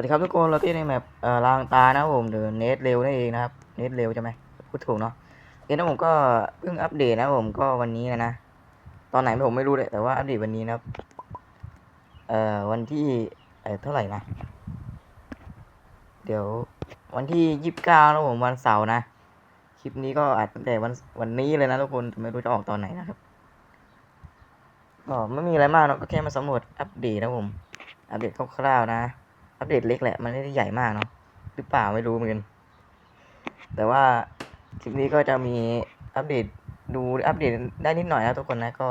วัสดีครับทุกคนเราที่ในแมปเอ่อรางตานะผมหรือเนทเร็วนั่นเองนะครับเนทเร็วใช่ไหมพูดถูกเนาะเอ็นะผมก็เพิ่งอัปเดตนะผมก็วันนี้นะนะตอนไหนผมไม่รู้เลยแต่ว่าอัปเดตวันนี้นะครับเอ่อวันที่เอ่อเท่าไหร่นะ เดี๋ยววันที่ยี่สิบเก้านะผมวันเสาร์นะคลิปนี้ก็อาจตั้งแต่วันวันนี้เลยนะทุกคนไม่รู้จะออกตอนไหนนะครับก็ไม่มีอะไรมากเนาะก็แค่มาสำรวจอัปเดตนะผมอัปเดตคร่าวๆนะ อัปเดตเล็กแหละ มันไม่ได้ใหญ่มากเนาะหรือเปล่าไม่รู้เหมือนกันแต่ว่าคลิปนี้ก็จะมีอัปเดตดูอัปเดตได้นิดหน่อยนะทุกคนนะก็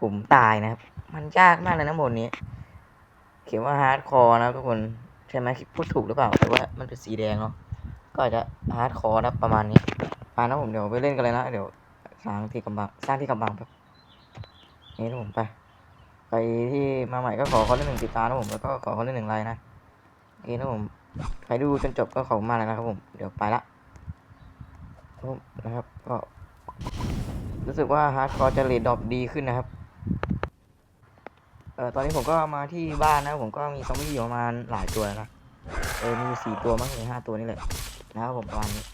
ผมตายนะครับ มันยากมากเลยนะโหมดนี้ เขียนว่าฮาร์ดคอร์นะทุกคนใช่ไหมพูดถูกหรือเปล่าแต่ว่ามันเป็นสีแดงเนาะก็อาจจะฮาร์ดคอร์นะประมาณนี้มานะผมเดี๋ยวไปเล่นกันเลยนะเดี๋ยวสร้างที่กำบังสร้างที่กำบังแบบนี่นะผมไป ไปที่มาใหม่ก็ขอเขาเล่นหนึ่งติดตามนะผมแล้วก็ขอเขาเล่นหนึ่งไลน์นะ โอเคนะผมใครดูจนจบก็ขอบมากเลยนะครับผม เดี๋ยวไปละครับผมนะครับ ก็ รู้สึกว่าฮาร์ดคอร์จะเรดดรอปดีขึ้นนะครับ เอ่อตอนนี้ผมก็มาที่บ้านนะผมก็มีซอมบี้อยู่ประมาณหลายตัวนะ เออมีสี่ตัวมั้งหรือห้าตัวนี่แหละนะครับผมประมาณนี้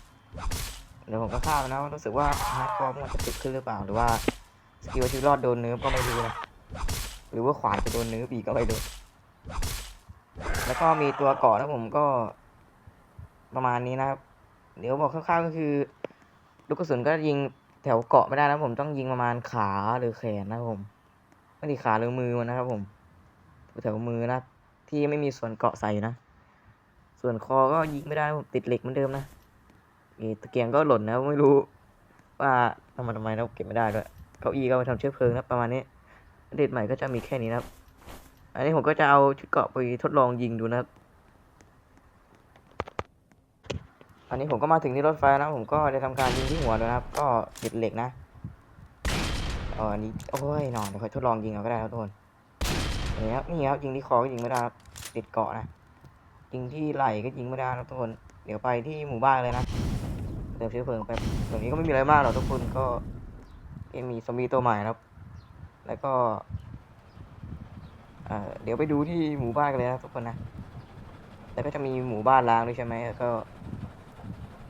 เดี๋ยวผมก็ฆ่ามันนะรู้สึกว่าฮาร์ดคอร์มันจะติดขึ้นหรือเปล่า หรือว่าสกิลชีวิตรอดโดนเนื้อก็ไม่รู้นะ หรือว่าขวานจะโดนเนื้อปีกก็ไม่รู้ แล้วก็มีตัวเกาะนะผมก็ประมาณนี้นะครับ เดี๋ยวบอกคร่าวๆก็คือ ลูกกระสุนก็ยิงแถวเกาะไม่ได้นะผมต้องยิงประมาณขาหรือแขนนะผมไม่ได้ขาหรือมือมันนะครับ ผมแถวมือนะที่ไม่มีส่วนเกาะใส่นะ ส่วนคอก็ยิงไม่ได้ผมติดเหล็กเหมือนเดิมนะเอตะเกียงก็หล่นนะไม่รู้ ว่าทำมาทำไมเราเก็บไม่ได้ด้วยเก้าอี้ก็มาทำเชื้อเพลิงนะประมาณนี้อัปเดใหม่ก็จะมีแค่นี้นะครับ อันนี้ผมก็จะเอาชุดเกาะไปทดลองยิงดูนะครับ อันนี้ผมก็มาถึงที่รถไฟนะผมก็จะทำการยิงที่หัวด้วนะครับ ก็ติดเหล็กนะอออันนี้โอ้ยนอนเดี๋ยวค่อยทดลองยิงเอาก็ได้ครับทุกคนนี่ครับนี่ครับยิงที่คอก็ยิงไม่ได้ครับติดเกาะนะยิงที่ไหล่ก็ยิงไม่ได้นะทุกคนเดี๋ยวไปที่หมู่บ้านเลยนะเติมเชื้อเพลิงแป๊บตรงนี้ก็ไม่มีอะไรมากหรอกทุกคนก็มีซอมบี้ตัวใหม่นะครับ แล้วก็ เดี๋ยวไปดูที่หมู่บ้านกันเลยนะทุกคนนะ แล้วก็จะมีหมู่บ้านล้างด้วยใช่ไหมก็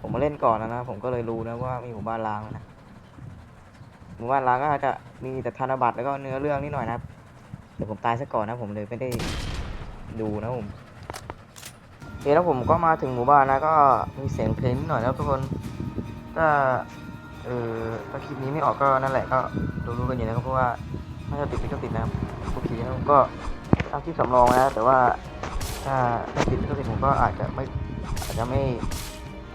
ผมมาเล่นก่อนนะนะ ผมก็เลยรู้นะว่ามีหมู่บ้านล้างนะ หมู่บ้านล้างก็จะมีแต่ธนบัตรแล้วก็เนื้อเรื่องนิดหน่อยนะเดี๋ยวผมตายซะก่อนนะ ผมเลยไม่ได้ดูนะผมโอเคแล้วผมก็มาถึงหมู่บ้านนะก็มีเสียงเพลงนิดหน่อยแล้วทุกคนถ้าเออถ้าคลิปนี้ไม่ออกก็นั่นแหละก็รู้ๆกันอยู่นะครับเพราะว่า น่าจะติดไม่ต้องติดนะครับโอเคนะผมก็ตั้งที่สำรองนะแต่ว่าถ้าถ้าติดไม่ต้องติดผมก็อาจจะไม่อาจจะไม่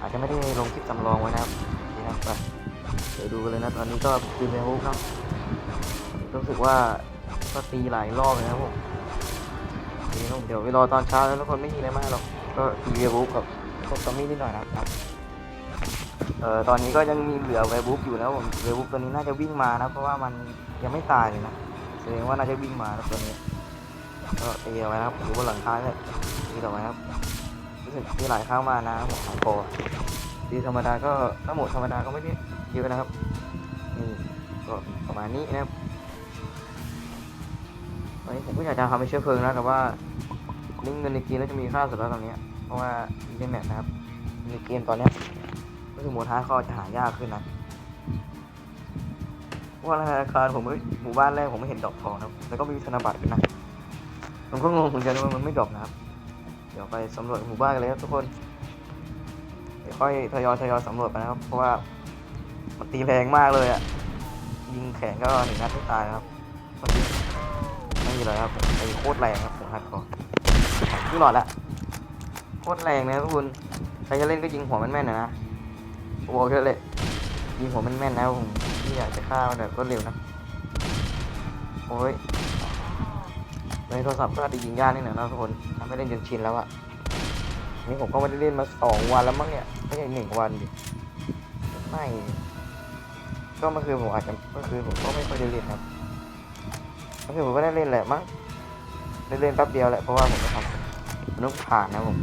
อาจจะไม่ได้ลงคลิปสำรองไว้นะครับโอเคนะไปเดี๋ยวดูกันเลยนะตอนนี้ก็ตีเมลุกเนาะรู้สึกว่าก็ตีหลายรอบเลยนะครับผมเคนะผมเดี๋ยวไปรอตอนเช้าแล้วทุกคนไม่มีอะไรมากหรอกก็ตีเวบุกกับพวกซอมบี้นิดหน่อยนะครับ เออตอนนี้ก็ยังมีเหลือเวบุ๊กอยู่นะผมเวบุ๊กตัวนี้น่าจะวิ่งมานะเพราะว่ามันยังไม่ตายเลยนะแสดงว่าน่าจะวิ่งมาแล้วตัวนี้ก็ตีเอาไว้นะครับอยู่บนหลังคาเนี่ยตีเอาไว้ครับรู้สึกตีหลายครั้งมานะผมของโปรตีธรรมดาก็ถ้าหมดธรรมดาก็ไม่ได้เยอะนะครับนี่ก็ประมาณนี้นะครับตอนนี้ผมก็อยากจะทำเป็นเชื้อเพลิงนะแต่ว่าลิงเงินในเกมแล้วจะมีค่าสุดแล้วตอนนี้ เพราะว่าเทอร์เน็ตนะครับในเกมตอนนี้ คือโหมดฮาร์ดคอจะหายากขึ้นนะเพราะว่าธนาคารผมหมู่บ้านแรกผมไม่เห็นดอกทองนะครับแล้วก็ไม่มีธนบัตรด้วยนะผมก็งงเหมือนกันว่ามันไม่ดอกนะครับ เดี๋ยวไปสำรวจหมู่บ้านกันเลยครับทุกคนเดี๋ยวค่อยทยอยทยอยสำรวจไปนะครับ เพราะว่ามันตีแรงมากเลยอะยิงแขนก็หนึ่งนัดไม่ตายนะครับไม่มีอะไรครับผมไอ้โคตรแรงครับผมฮัดคอร์คือหลอดละโคตรแรงเลยครับทุกคนใครจะเล่นก็ยิงหัวมันแม่นๆหน่อยนะ โอ้โหเยอะเลยยิงหัวมันแม่นๆนะครับผมที่อยากจะฆ่ามันแบบรวดเร็วนะโอ้ยในโทรศัพท์ก็อาจจะยิงยากนิดหน่อยนะทุกคนทำให้เล่นจนชินแล้วอะนี่ผมก็ไม่ได้เล่นมาสองวันแล้วมั้งเนี่ยไม่ใช่หนึ่งวันดิไม่ก็เมื่อคืนผมอาจจะเมื่อคืนผมก็ไม่ค่อยได้เล่นครับเมื่อคืนผมก็ได้เล่นแหละมั้งได้เล่นแป๊บเดียวแหละเพราะว่าผมไม่ทำมันต้องผ่านนะผม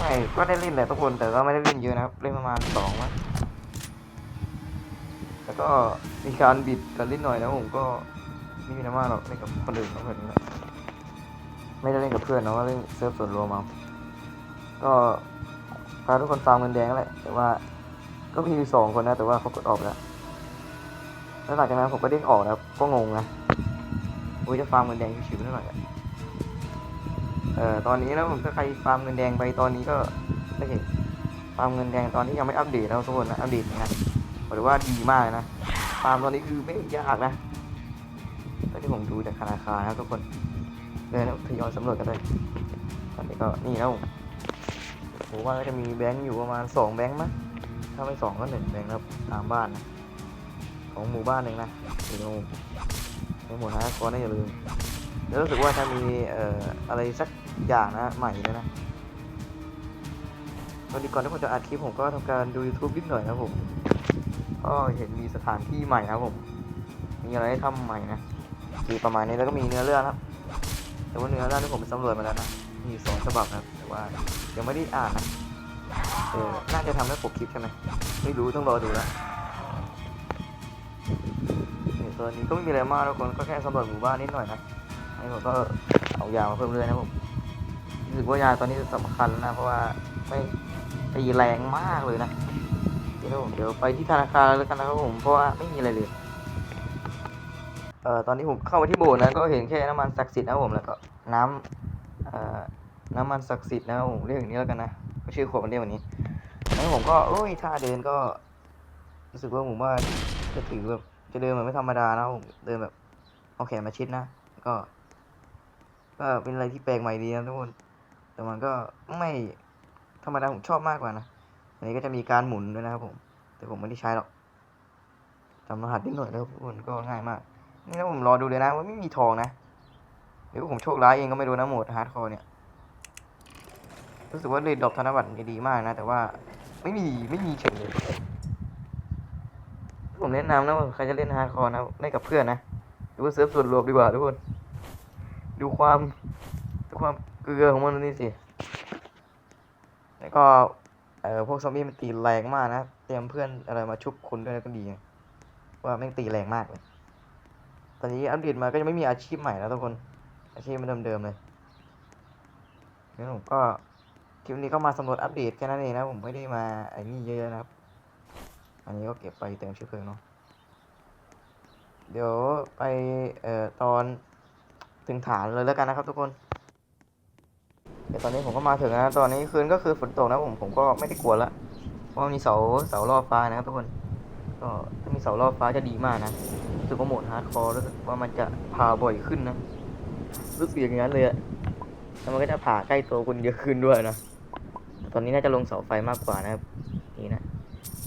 ไม่ก็ได้เล่นแหละทุกคนแต่ก็ไม่ได้เล่นเยอะนะครับ เล่นประมาณสองมั้งแล้วก็มีการบิดกันนิดหน่อยนะผมก็ไม่มีน้ำมาหรอกเล่นกับคนอื่นเขาแบบนี้แหละไม่ได้เล่นกับเพื่อนนาะก็เล่นเซิร์ฟส่วนรวมเอาก็พาทุกคนฟาร์มเงินแดงแหละแต่ว่าก็มีอยู่สองคนนะ แต่ว่าเขากดออกแล้วแล้วหลังจากนั้นผมก็เด้งออกนะก็งงนะโอ้ยจะฟาร์มเงินแดงชิวๆนิดหน่อยอะ เอ่อตอนนี้นะผมถ้าใครฟาร์มเงินแดงไปตอนนี้ก็ไม่เห็นฟาร์มเงินแดงตอนที่ยังไม่อัปเดตนะทุกคนนะอัปเดตนะหรือว่าดีมากนะฟาร์มตอนนี้คือไม่ยากนะก็ที่ผมดูจากธนาคารนะทุกคนเดินทยอยสำรวจกันเลยตอนนี้ก็นี่แล้วผมว่าก็จะมีแบงค์อยู่ประมาณสองแบงค์มั้งถ้าไม่สองก็หนึ่งแบงค์นะครับตามบ้านนะของหมู่บ้านหนึ่งนะอยู่ตรงในหมู่ฮาร์ดคอร์นะอย่าลืมแล้วรู้สึกว่าจะมีเอ่ออะไรสัก อย่างนะ ใหม่เลยนะตอนนี้ก่อนที่ผมจะอัดคลิปผมก็ทำการดู YouTube นิดหน่อยนะผม ก็เห็นมีสถานที่ใหม่นะผม มีอะไรให้ทำใหม่นะมีประมาณนี้แล้วก็มีเนื้อเรื่องนครับ แต่ว่าเนื้อเรื่องที่ผมสำรวจมาแล้วนะ มีสองฉบับนะแต่ว่ายังไม่ได้อ่านนะเออน่าจะทำให้ปกคลิปใช่ไหมไม่รู้ต้องรอดูแล้วนี่ตัวนี้ก็ไม่มีอะไรมากทุกคนก็แค่สำรวจหมู่บ้านนิดหน่อยนะอันนี้ผมก็เอายามาเพิ่มเลยนะผม รู้สึกว่ายาตอนนี้สำคัญนะ เพราะว่าไม่ตีแรงมากเลยนะเดี๋ยวผมเดี๋ยวไปที่ธนาคารแล้วกันนะครับผมเพราะว่าไม่มีอะไรเลยเอ่อตอนนี้ผมเข้ามาที่โบสถ์นะก็เห็นแค่น้ำมันศักดิ์สิทธิ์นะผมแล้วก็น้ำเอ่อน้ำมันศักดิ์สิทธิ์นะผมเรียกอย่างนี้แล้วกันนะก็ชื่อขวดมันเรียกแบบนี้แล้วผมก็โอ้ยท่าเดินก็รู้สึกว่าผมว่าจะถือแบบจะเดินแบบไม่ธรรมดานะผมเดินแบบเอาแขนมาชิดนะก็ ก็เป็นอะไรที่แปลกใหม่ดีนะทุกคน แต่มันก็ไม่ธรรมดาผมชอบมากกว่านะ อันนี้ก็จะมีการหมุนด้วยนะครับผม แต่ผมไม่ได้ใช้หรอกจำรหัสนิดหน่อยแล้วทุกคนก็ง่ายมาก นี่นะผมรอดูเลยนะว่าไม่มีทองนะหรือว่าผมโชคร้ายเองก็ไม่รู้นะโหมดฮาร์ดคอร์เนี่ย รู้สึกว่าเลยดอปธนบัตรดีมากนะ แต่ว่าไม่มีไม่มีเฉยเลยผมแนะนำนะว่าใครจะเล่นฮาร์ดคอร์นะเล่นกับเพื่อนนะหรือว่าเซิร์ฟส่วนรวมดีกว่าทุกคน ดูความดูความ เกลือของมันนี่สิ แล้วก็เอ่อพวกซอมบี้มันตีแรงมากนะ เตรียมเพื่อนอะไรมาชุบคุณด้วยก็ดี ว่าแม่งตีแรงมากเลย ตอนนี้อัปเดตมาก็ยังไม่มีอาชีพใหม่แล้วทุกคน อาชีพมันเดิมๆเลยงั้นผมก็คลิปนี้ก็มาสำรวจอัปเดตแค่นั้นเองนะผมไม่ได้มาไอ้นี่เยอะๆนะครับ อันนี้ก็เก็บไปเติมชื้อเพลิงเนาะ เดี๋ยวไปเอ่อตอนถึงฐานเลยแล้วกันนะครับทุกคน เดี๋ยวตอนนี้ผมก็มาถึงนะตอนนี้คืนก็คือฝนตกนะผมผมก็ไม่ได้กลัวละเพราะมีเสาเสาล่อฟ้านะครับทุกคนก็ถ้ามีเสาล่อฟ้าจะดีมากนะรู้สึกว่าโหมดฮาร์ดคอร์รู้สึกว่ามันจะผ่าบ่อยขึ้นนะรู้สึกอย่างนั้นเลยอะแล้วมันก็จะผ่าใกล้ตัวคุณเยอะขึ้นด้วยนะตอนนี้น่าจะลงเสาไฟมากกว่านะครับนี่นะ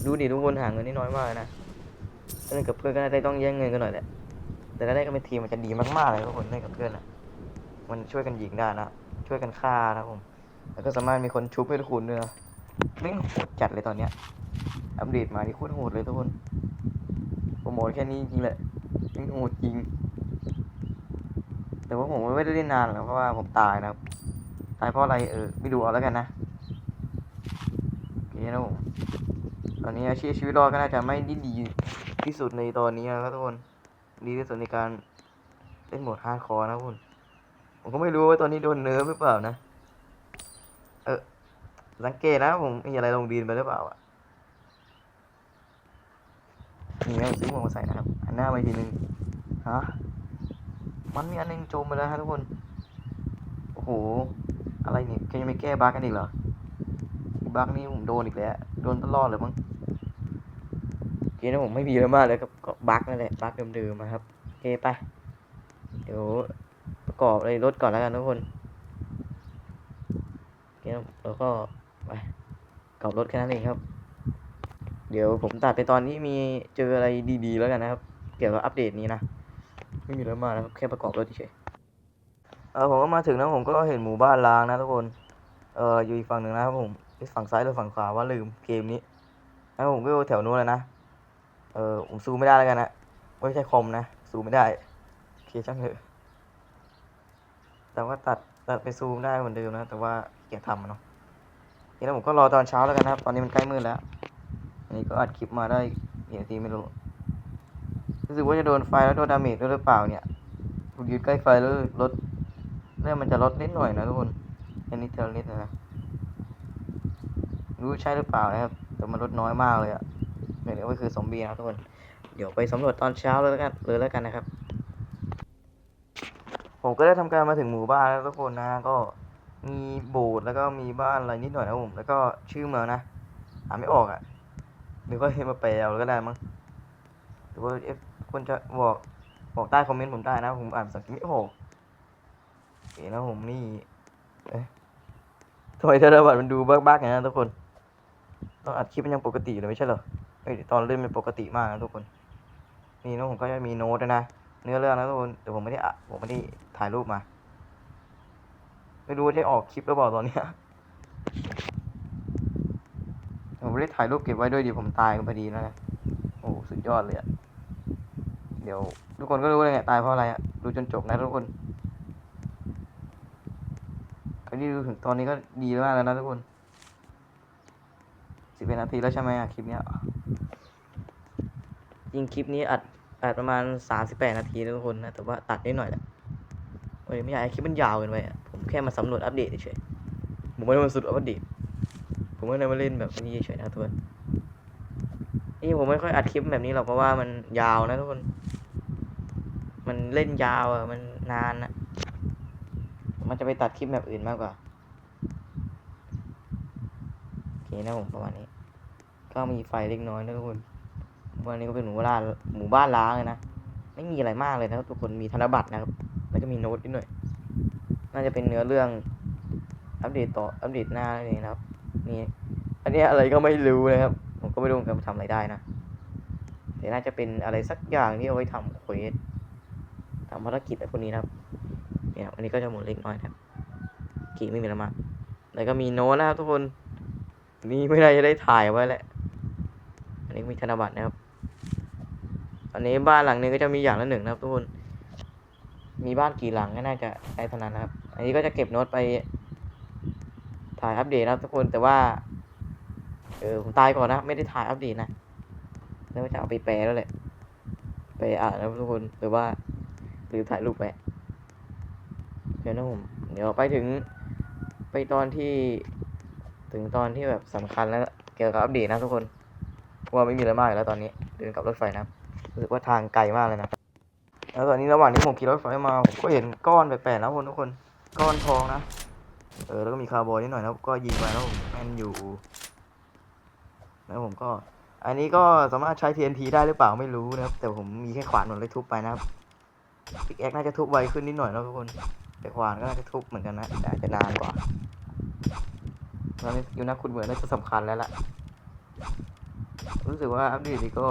ดูดิทุกคนห่างเงินนี่น้อยมากนะถ้าเล่นกับเพื่อนก็น่าจะต้องแย่งเงินกันหน่อยแหละแต่ถ้าได้กันเป็นทีมมันจะดีมากๆเลยทุกคนเล่นกับเพื่อนอะมันช่วยกันยิงได้นะ ช่วยกันฆ่านะผม แล้วก็สามารถมีคนชุบให้ทุกคนด้วยนะไม่งโหดจัดเลยตอนเนี้ย อัปเดตมาที่โคตรโหดเลยทุกคนโปรโมทแค่นี้จริงแหละไม่งโหดจริง แต่ว่าผมไม่ได้เล่นนานหรอกเพราะว่าผมตายนะครับ ตายเพราะอะไรเออไม่ดูเอาแล้วกันนะโอเคนะผมตอนนี้อาชีพชีวิตรอดก็น่าจะไม่ได้ดีที่สุดในตอนนี้นะครับทุกคน ดีที่สุดในการเล่นโหมดฮาร์ดคอร์นะทุกคน ผมก็ไม่รู้ว่าตอนนี้โดนเนิร์ฟหรือเปล่านะ เออ สังเกตนะผมมีอะไรลงดินไปหรือเปล่าอะนี่แม่งซื้อหมวกมาใส่นะครับหันหน้าไปทีนึงฮะมันมีอันหนึงจมไปแล้วฮะทุกคน โอ้โห อะไรเนี่ยแกยังไม่แก้บั๊กกันอีกเหรอ บั๊กนี่ผมโดนอีกแล้ว โดนตลอดเลยมั้งโอเคนะผมไม่มีอะไรมากเลยกับบั๊กนั่นแหละ บั๊กเดิมๆนะครับโอเคไป เดี๋ยว กอบเลยรถก่อนแล้วกันทุกคนเคนะแล้วก็ไปกรอบรถแค่นั้นเองครับ เดี๋ยวผมตัดไปตอนที่มีเจออะไรดี ๆ แล้วกันนะครับ เกี่ยวกับอัปเดตนี้นะ ไม่มีอะไรมากนะครับแค่ประกอบรถเฉยเออผมก็มาถึงนะผมก็เห็นหมู่บ้านล้างนะทุกคนเอออยู่อีกฝั่งหนึ่งนะครับผมฝั่งซ้ายหรือฝั่งขวาว่าลืมเกมนี้แล้วผมก็แถวนู้นเลยนะเออผมซูมไม่ได้แล้วกันนะไม่ใช่คอมนะซูมไม่ได้โอเคช่างเถอะ แต่ว่าตัดตัดไปซูมได้เหมือนเดิมนะ แต่ว่าเกียรทำอะเนาะโอเคแล้ผมก็รอตอนเช้าแล้วกันนะครับ ตอนนี้มันใกล้มืดแล้ว อันนี้ก็อัดคลิปมาได้กี่นาทีไม่รู้ รู้สึกว่าจะโดนไฟแล้วโดนดาเมจด้วยหรือเปล่าเนี่ยผมยืนใกล้ไฟแล้วรถเรื่องมันจะลดนิดหน่อยนะทุกคนแค่นิดเดียวนิดนะรู้ใช่หรือเปล่านะครับ แต่มันลดน้อยมากเลยอะเดี๋ยวก็คือซอมบีนะทุกคน เดี๋ยวไปสำรวจตอนเช้าเลยแล้วกันเลยแล้วกันนะครับ ผมก็ได้ทำการมาถึงหมู่บ้านแล้วทุกคนนะ ก็มีโบสถ์แล้วก็มีบ้านอะไรนิดหน่อยนะผม แล้วก็ชื่อเมืองนะอ่านไม่ออกอะ่ะหรือว่าให้มาแปลเอาก็ได้มั้งหรือว่าเอฟคนจะบอกบอกใต้คอมเมนต์ผมได้นะ ผมอ่านภาษาอังกฤษไม่ออกโอเคนะผมนี่เอ๊ะทำไมธนบัตรมันดูบ้าๆอย่างนั้นทุกคนต้องอัดคลิปมันยังปกติเลยไม่ใช่เหรอเอ้ยตอนเล่นเป็นปกติมากนะทุกคน นี่นะผมก็จะมีโน้ตนะ เนื้อเรื่องนะทุกคนแต่ผมไม่ได้อะผมไม่ได้ถ่ายรูปมา ไม่รู้ว่าได้ออกคลิปหรือเปล่าตอนเนี้ยผมไม่ได้ถ่ายรูปเก็บไว้ด้วยดิผมตายกันพอดีนะโอ้สุดยอดเลยอะเดี๋ยว ทุกคนก็รู้เลยไงตายเพราะอะไรอะดูจนจบนะทุกคนใครที่ดูถึงตอนนี้ก็ดีมากแล้วนะทุกคนสิบเอ็ดนาทีแล้วใช่ไหมอะคลิปเนี้ยจริงคลิปนี้อัด อัดประมาณสามสิบแปดนาทีนะทุกคนนะ แต่ว่าตัดนิดหน่อยแหละโอ้ไม่อยากให้คลิปมันยาวเกินไปอะผมแค่มาสำรวจอัปเดตเฉยผมไม่ได้มาสุดอัปเดต ผมไม่ได้มาเล่นแบบนี้เฉยนะทุกคนนี่ผมไม่ค่อยอัดคลิปแบบนี้หรอกเพราะว่ามันยาวนะทุกคน มันเล่นยาวอะ มันนานนะมันจะไปตัดคลิปแบบอื่นมากกว่าโอเคนะผมประมาณนี้ ก็มีไฟเล็กน้อยนะทุกคน วันนี้ก็เป็นหมู่บ้านหมู่บ้านล้างเลยนะ ไม่มีอะไรมากเลยนะครับทุกคนมีธนบัตรนะครับ แล้วก็มีโน้ตนิดหน่อย น่าจะเป็นเนื้อเรื่องอัปเดตต่ออัปเดตหน้าอะไรนี้นะครับนี่อันนี้อะไรก็ไม่รู้นะครับ ผมก็ไม่รู้กันทำอะไรได้นะแต่น่าจะเป็นอะไรสักอย่างที่เอาไว้ทำเควสทำภารกิจอะไรพวกนี้นะครับเนี่ยอันนี้ก็จะหมุนเล็กน้อยนะครับกี่ไม่มีอะมากแล้วก็มีโน้ตนะครับทุกคนนี่ไม่ได้จะได้ถ่ายไว้แหละอันนี้มีธนบัตรนะครับ อันนี้บ้านหลังนึงก็จะมีอย่างละหนึ่งนะครับทุกคน มีบ้านกี่หลังก็น่าจะได้เท่านั้นนะครับ อันนี้ก็จะเก็บโน้ตไป ถ่ายอัปเดตนะครับทุกคน แต่ว่า เออผมตายก่อนนะ ไม่ได้ถ่ายอัปเดตนะ แล้วจะเอาไปแปลแล้วแหละ ไปอ่านแล้วทุกคน หรือว่า หรือถ่ายรูปไปเดี๋ยวนะผม เดี๋ยวไปถึง ไปตอนที่ ถึงตอนที่แบบสำคัญแล้วเกี่ยวกับอัปเดตนะทุกคนเพราะว่าไม่มีอะไรมากแล้วตอนนี้ เดินกับรถไฟนะครับ รู้สึกว่าทางไกลมากเลยนะ แล้วตอนนี้ระหว่างที่ผมขี่รถไฟมาผมก็เห็นก้อนแปลกๆนะทุกคนทุกคน ก้อนทองนะ เออแล้วก็มีคาร์บอยนิดหน่อยนะครับก็ยิงไปแล้วผมแมนอยู่ แล้วผมก็ อันนี้ก็สามารถใช้ TNT ได้หรือเปล่าไม่รู้นะครับ แต่ผมมีแค่ขวานหมดเลยทุบไปนะครับพิกแอคน่าจะทุบไวขึ้นนิดหน่อยนะทุกคน แต่ขวานก็น่าจะทุบเหมือนกันนะแต่อาจจะนานกว่าตอนนี้อยู่นักขุดเหมืองน่าจะสำคัญแล้วล่ะรู้สึกว่าอัปเดตนี้ก็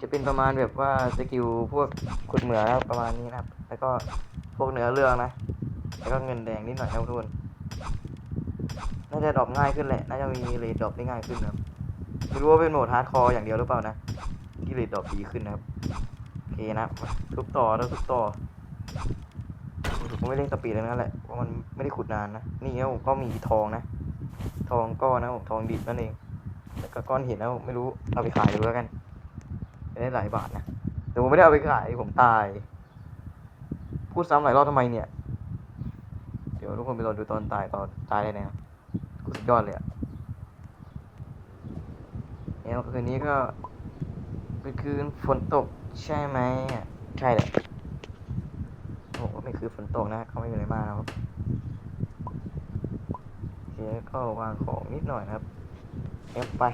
จะเป็นประมาณแบบว่าสกิลพวกขุดเหมืองนะครับประมาณนี้นะครับ แล้วก็พวกเนื้อเรื่องนะ แล้วก็เงินแดงนิดหน่อยครับทุกคนน่าจะดรอปง่ายขึ้นแหละ น่าจะมีเรทดรอปได้ง่ายขึ้นนะครับ ไม่รู้ว่าเป็นโหมดฮาร์ดคอร์อย่างเดียวหรือเปล่านะ ที่เรทดรอปดีขึ้นนะครับ โอเคนะทุบต่อแล้วทุบต่อผมไม่เร่งสปีดเลยนั่นแหละ เพราะมันไม่ได้ขุดนานนะ นี่นะผมก็มีทองนะ ทองก้อนนะผมทองดิบนั่นเอง แล้วก็ก้อนหินนะผมไม่รู้ เอาไปขายดูแล้วกัน ได้หลายบาทนะแต่ผมไม่ได้เอาไปขายผมตาย พูดซ้ำหลายรอบทำไมเนี่ย เดี๋ยวทุกคนไปรอดูตอนตายตอนตายได้นะครับสุดยอดเลยอะแล้วคืนนี้ก็เป็นคืนฝนตกใช่ไหมใช่แหละโอ้โหไม่คือฝนตกนะเขาไม่มีอะไรมากนะครับโอเคก็วางของนิดหน่อยนะครับเอ็มไป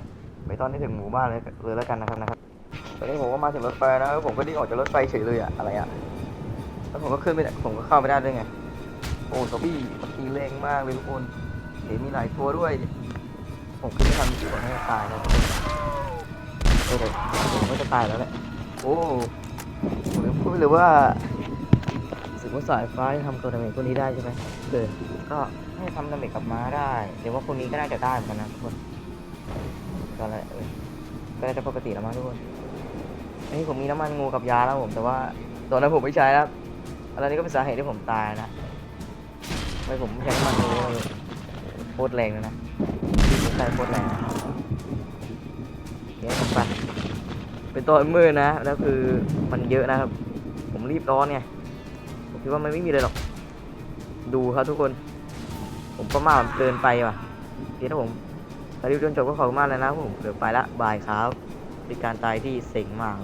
ไปตอนนี้ถึงหมู่บ้านเลยเลยแล้วกันนะครับนะครับ ตอนนี้ผมก็มาถึงรถไฟแล้วผมก็ดิ้นออกจากรถไฟเฉยเลยอะอะไรอะแล้วผมก็ขึ้นไม่ได้ผมก็เข้าไม่ได้ด้วยไง โอ้ซอมบี้มันตีแรงมากเลยทุกคนเห็นมีหลายตัวด้วย ผมขึ้นไม่ทันก่อนให้ตายนะเออแต่ผมก็จะตายแล้วแหละ โอ้ผมลืมพูดเลยว่าสึกว่าสายฟ้าทำตัวดาเมจพวกนี้ได้ใช่ไหมเออก็ให้ทำดาเมจกับม้าได้เดี๋ยวว่าพวกนี้ก็น่าจะได้เหมือนกันนะทุกคนก็แล้วเออก็น่าจะปกติแล้วมั้งทุกคน อันนี้ผมมีน้ำมันงูกับยาแล้วผม แต่ว่าตอนนั้นผมไม่ใช้แล้วอะไรนี้ก็เป็นสาเหตุที่ผมตายนะไม่ผมใช้น้ำมันงูโคตรแรงเลยนะผมใช้โคตรแรงเงี้ยไปเป็นตอนมืดนะแล้วคือมันเยอะนะครับ ผมรีบร้อนไงผมคิดว่ามันไม่มีเลยหรอก ดูครับทุกคน ผมประมาทเกินไปว่ะเดี๋ยวถ้ผมรีบจนจบก็ขอบคุณมากเลยนะผมเดี๋ยวไปละบายครับ เป็นการตายที่เสียงมาก